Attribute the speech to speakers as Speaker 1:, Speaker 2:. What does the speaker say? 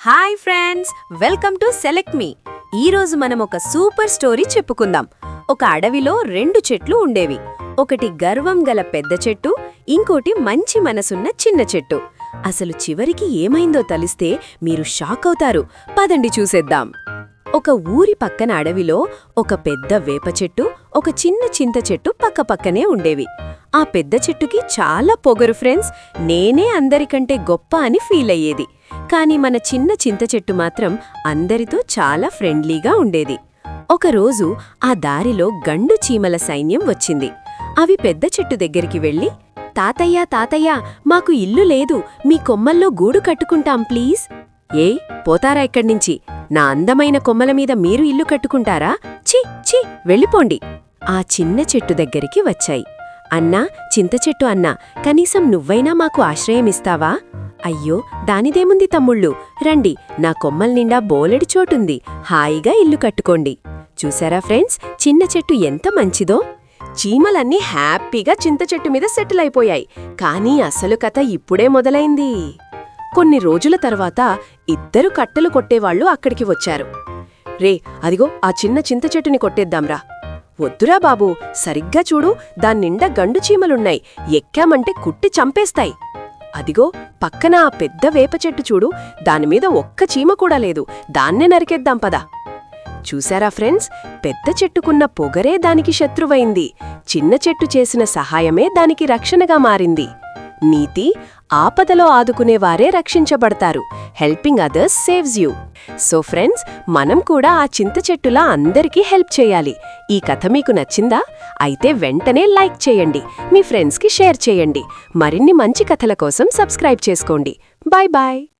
Speaker 1: Hi friends welcome to select me. ఈరోజు మనం ఒక సూపర్ స్టోరీ చెప్పుకుందాం. ఒక అడవిలో రెండు చెట్లు ఉండేవి. ఒకటి గర్వం గల పెద్ద చెట్టు ఇంకోటి మంచి మనసున్న చిన్న చెట్టు. అసలు చివరికి ఏమైందో తలిస్తే మీరు షాక్ అవుతారు. పదండి చూసేద్దాం. ఒక ఊరి పక్కన అడవిలో ఒక పెద్ద వేప చెట్టు ఒక చిన్న చింత చెట్టు పక్కపక్కనే ఉండేవి. ఆ పెద్ద చెట్టుకి చాలా పొగరు ఫ్రెండ్స్ నేనే అందరికంటే గొప్ప అని ఫీల్ అయ్యేది. కాని మన చిన్న చింత చెట్టు మాత్రం అందరితో చాలా ఫ్రెండ్లీగా ఉండేది. ఒకరోజు ఆ దారిలో గండు చీమల సైన్యం వచ్చింది. అవి పెద్ద చెట్టు దగ్గరికి వెళ్ళి తాతయ్య తాతయ్య మాకు ఇల్లు లేదు మీ కొమ్మల్లో గూడు కట్టుకుంటాం ప్లీజ్. ఏ పోతారా ఇక్కడ్నించి? నా అందమైన కొమ్మల మీద మీరు ఇల్లు కట్టుకుంటారా? ఛీ ఛీ వెళ్ళిపోండి. ఆ చిన్న చెట్టు దగ్గరికి వచ్చాయి. అన్నా చింత చెట్టు అన్నా కనీసం నువ్వైనా మాకు ఆశ్రయమిస్తావా అయ్యో దానిదేముంది తమ్ముళ్ళు? రండి నా కొమ్మల నిండా బోలెడి చోటుంది. హాయిగా ఇల్లు కట్టుకోండి. చూసారా ఫ్రెండ్స్? చిన్న చెట్టు ఎంత మంచిదో? చీమలన్నీ హ్యాపీగా చింత చెట్టు మీద సెటిల్ అయిపోయాయి. కానీ అసలు కథ ఇప్పుడే మొదలైంది. కొన్ని రోజుల తర్వాత ఇద్దరు కట్టెలు కొట్టేవాళ్ళు అక్కడికి వచ్చారు. రే అదిగో ఆ చిన్న చింత చెట్టుని కొట్టేద్దాంరా. వద్దురా బాబూ సరిగ్గా చూడు దాన్నిండా గండు చీమలున్నాయి. ఎక్కామంటే కుట్టి చంపేస్తాయి. అదిగో పక్కన ఆ పెద్ద వేప చెట్టు చూడు. దానిమీద ఒక్క చీమ కూడా లేదు. దాన్నే నరికేద్దాం పదా. చూసారా ఫ్రెండ్స్? పెద్ద చెట్టుకున్న పొగరే దానికి శత్రువైంది. చిన్న చెట్టు చేసిన సహాయమే దానికి రక్షణగా మారింది. నీతి ఆపదలో ఆదుకునేవారే రక్షించబడతారు. Helping others saves you so friends మనం కూడా ఆ చింత చెట్టులా అందరికీ హెల్ప్ చేయాలి. ఈ కథ మీకు నచ్చిందా? అయితే వెంటనే లైక్ చేయండి. మీ ఫ్రెండ్స్కి షేర్ చేయండి. మరిన్ని మంచి కథల కోసం సబ్స్క్రైబ్ చేసుకోండి. Bye bye